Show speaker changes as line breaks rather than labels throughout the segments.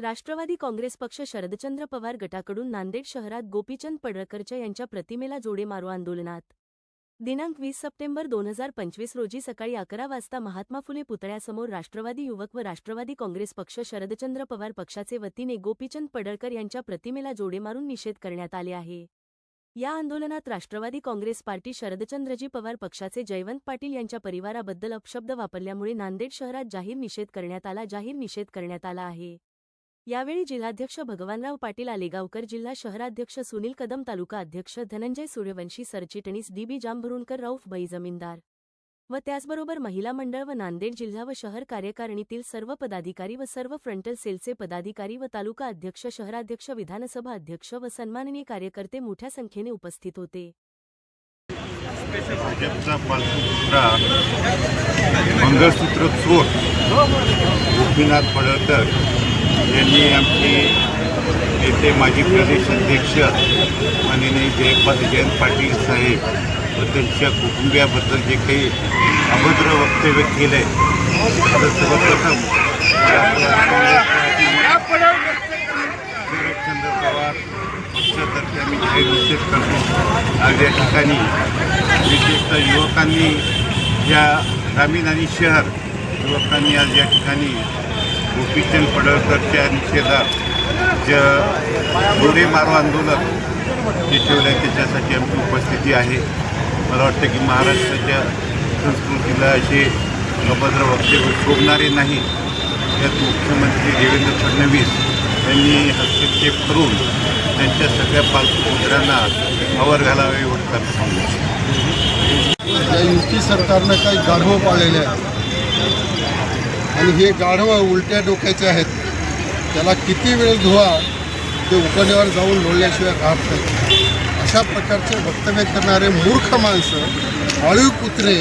राष्ट्रवादी काँग्रेस पक्ष शरदचंद्र पवार गटाकडून नांदेड शहरात गोपीचंद पडळकरच्या यांच्या प्रतिमेला जोडे मारो आंदोलनात. दिनांक वीस सप्टेंबर दोन हजार पंचवीस रोजी सकाळी अकरा वाजता महात्मा फुले पुतळ्यासमोर राष्ट्रवादी युवक व राष्ट्रवादी काँग्रेस पक्ष शरदचंद्र पवार पक्षाचे वतीने गोपीचंद पडळकर यांच्या प्रतिमेला जोडे मारून निषेध करण्यात आले आहे. या आंदोलनात राष्ट्रवादी काँग्रेस पार्टी शरदचंद्रजी पवार पक्षाचे जयवंत पाटील यांच्या परिवाराबद्दल अपशब्द वापरल्यामुळे नांदेड शहरात जाहीर निषेध करण्यात आला जाहीर निषेध करण्यात आला आहे. यावेळी जिल्हाध्यक्ष भगवानराव पाटील आलेगावकर जिल्हा शहराध्यक्ष सुनील कदम तालुका अध्यक्ष धनंजय सूर्यवंशी सरचिटणीस डी बी जांभरुणकर रौफ बई जमीनदार व त्याचबरोबर महिला मंडळ व नांदेड जिल्हा व शहर कार्यकारिणीतील सर्व पदाधिकारी व सर्व फ्रंटल सेलचे पदाधिकारी व तालुका अध्यक्ष शहराध्यक्ष विधानसभा अध्यक्ष व सन्माननीय कार्यकर्ते मोठ्या संख्येने उपस्थित होते.
भाजपचा मंगळसूत्र चोर गोपीनाथ पडळकर यांनी आमचे नेते माजी प्रदेश अध्यक्ष माननीय जयपाल जयंत पाटील साहेब व त्यांच्या कुटुंबियाबद्दल जे काही अभद्र वक्तव्य केलं आहे सर्वप्रथम शरदचंद्र पवार पक्षातर्फे आम्ही जाहीर निषेध करतो. आज या ठिकाणी विशेषतः युवकांनी या ग्रामीण आणि शहर युवकांनी आज या ठिकाणी गोपीचंद पडळकरच्या निषेधात ज गोरे मारो आंदोलन जे ठेवलं आहे त्याच्यासाठी आमची उपस्थिती आहे. मला वाटतं की महाराष्ट्राच्या संस्कृतीला असे अभद्र वक्तव्य शोभणारे नाही. त्यात मुख्यमंत्री देवेंद्र फडणवीस यांनी हस्तक्षेप करून त्यांच्या सगळ्या पालतू पुत्रांना आवर घालावे एवढं सांगू
या युती सरकारनं काही गाढवं पाळलेले आहे. आणि हे गाढवं उलट्या डोक्याचे आहेत. त्याला किती वेळ धुवा ते उकड्यावर जाऊन लोळल्याशिवाय राहत नाही. अशा प्रकारचे वक्तव्य करणारे मूर्ख माणसं आळीव कुत्रे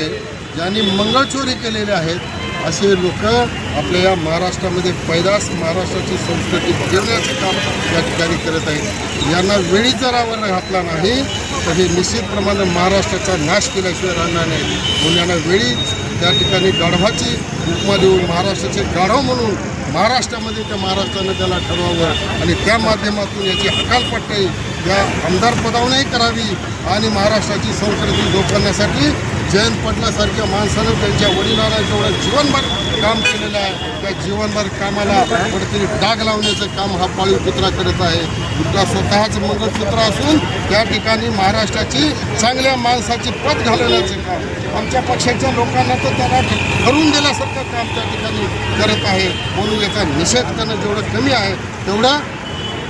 ज्यांनी मंगळचोरी केलेले आहेत असे लोक आपल्या या महाराष्ट्रामध्ये पैदास महाराष्ट्राची संस्कृती बदलण्याचं काम या ठिकाणी करत आहेत. यांना वेळी जरावर घातला नाही तर हे निश्चितप्रमाणे महाराष्ट्राचा नाश केल्याशिवाय राहणार नाही. म्हणून यांना वेळी त्या ठिकाणी गाढवाची उपमा देऊन महाराष्ट्राचे गाढव म्हणून महाराष्ट्रामध्ये त्या महाराष्ट्रानं त्याला ठरवावं आणि त्या माध्यमातून याची हकालपट्टी या आमदारपदावरही करावी आणि महाराष्ट्राची संस्कृती जोपासण्यासाठी जयंत पाटलासारख्या माणसानं त्यांच्या वडिलांना जेवढं जीवनभर काम केलेलं आहे त्या जीवनभर कामाला कुठेतरी डाग लावण्याचं काम हा पाळीव कुत्रा करत आहे. कुत्रा स्वतःच मंगळसूत्र असून त्या ठिकाणी महाराष्ट्राची चांगल्या माणसाची पद घालवण्याचं काम आमच्या पक्षाच्या लोकांना तर त्याला ठरून दिल्यासारखं काम त्या ठिकाणी करत आहे. म्हणून याचा निषेध करणं जेवढं कमी आहे तेवढं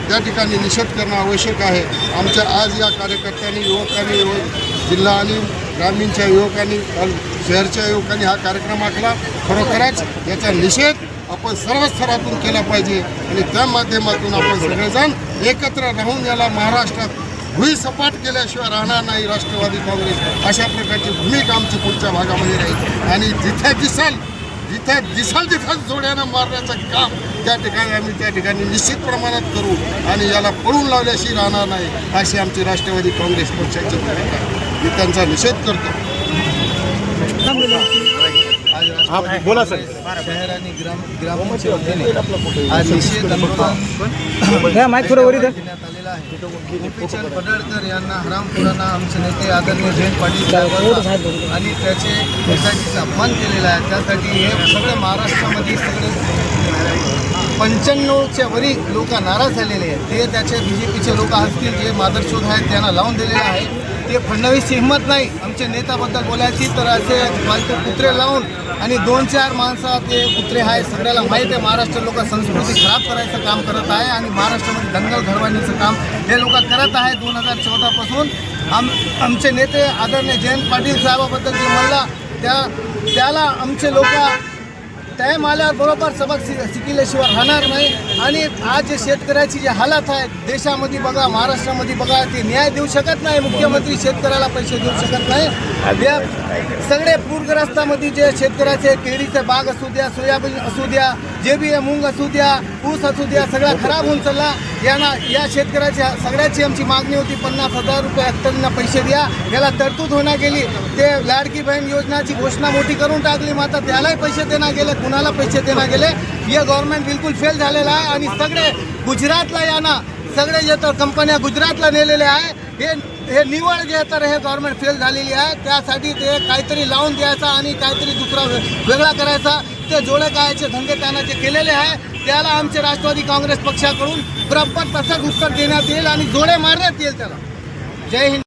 त्या ठिकाणी निषेध करणं आवश्यक आहे. आमच्या आज या कार्यकर्त्यांनी युवकांनी जिल्हा आणि ग्रामीणच्या युवकांनी शहरच्या युवकांनी हा कार्यक्रम आखला. खरोखरच याचा निषेध आपण सर्व स्तरातून केला पाहिजे आणि त्या माध्यमातून आपण सगळेजण एकत्र राहून याला महाराष्ट्रात भुई सपाट केल्याशिवाय राहणार नाही राष्ट्रवादी काँग्रेस. अशा प्रकारची भूमिका आमची पुढच्या भागामध्ये राहील. आणि जिथे दिसाल जिथे दिसाल तिथं जोड्यानं मारण्याचं काम त्या ठिकाणी आम्ही त्या ठिकाणी निश्चित प्रमाणात करू आणि याला पळून लावल्याशी राहणार नाही अशी आमची राष्ट्रवादी काँग्रेस पक्षाची भूमिका आहे. मी त्यांचा निषेध करतो.
हां बोला सर.
शहर आणि ग्राम ग्रामीणच्या वतीने आज निषेध
माईक थोडं वर
गोपीचंद पडळकर यांना हरामखोरांना आमचे नेते आदरणीय जयंत पाटील आणि त्याचे नेताजीचा अपमान केलेला आहे. त्यासाठी हे सगळं महाराष्ट्रामध्ये सगळे पंच्याण्णवच्या वरी लोक नाराज झालेले आहेत. ते त्याचे बी जे पीचे लोक असतील जे मादरशोध आहेत त्यांना लावून दिलेले आहे. ते फडणवीसची हिंमत नाही. आमच्या नेत्याबद्दल बोलायची तर असे मालते कुत्रे लावून आणि दोन चार माणसं ते कुत्रे आहे सगळ्याला माहीत आहे महाराष्ट्र लोक संस्कृती खराब करायचं काम करत आहे आणि महाराष्ट्रामध्ये दंगल घडवण्याचं काम हे लोक करत आहे दोन हजार चौदापासून आम आमचे नेते आदरणीय जयंत पाटील साहेबाबद्दल जे म्हणला त्या त्याला आमचे लोक टाईम आल्यावर बरोबर सबक शि शिकल्याशिवाय राहणार नाही. आणि आज जे शेतकऱ्याची जे हालात आहेत देशामध्ये बघा महाराष्ट्रामध्ये बघा ते न्याय देऊ शकत नाही मुख्यमंत्री शेतकऱ्याला पैसे देऊ शकत नाही. या सगळे पूरग्रस्तामध्ये जे शेतकऱ्याचे केळीचे बाग असू द्या सोयाबीन असू द्या जे बी मूंग असू द्या ऊस असू द्या सगळा खराब होऊन चालला. यांना या शेतकऱ्याच्या सगळ्याची आमची मागणी होती पन्नास हजार रुपये हेक्टरना पैसे द्या. याला तरतूद होण्या गेली. ते लाडकी बहीण योजनाची घोषणा मोठी करून टाकली. मात्र त्यालाही पैसे देणं गेले कुणाला पैसे देणं गेले? हे गव्हर्नमेंट बिलकुल फेल झालेलं आहे. आणि सगळे गुजरातला यांना सगळे जे तर कंपन्या गुजरातला नेलेले आहे हे हे निवड जे तर हे गव्हर्नमेंट फेल झालेली आहे त्यासाठी ते काहीतरी लावून द्यायचा आणि काहीतरी दुसरा वेगळा करायचा. ते जोडे कायचे धंदे त्यांना जे केलेले आहे त्याला आमचे राष्ट्रवादी काँग्रेस पक्षाकडून प्रॉपर तसंच उत्तर देण्यात येईल आणि जोडे मारण्यात येईल त्याला. जय हिंद.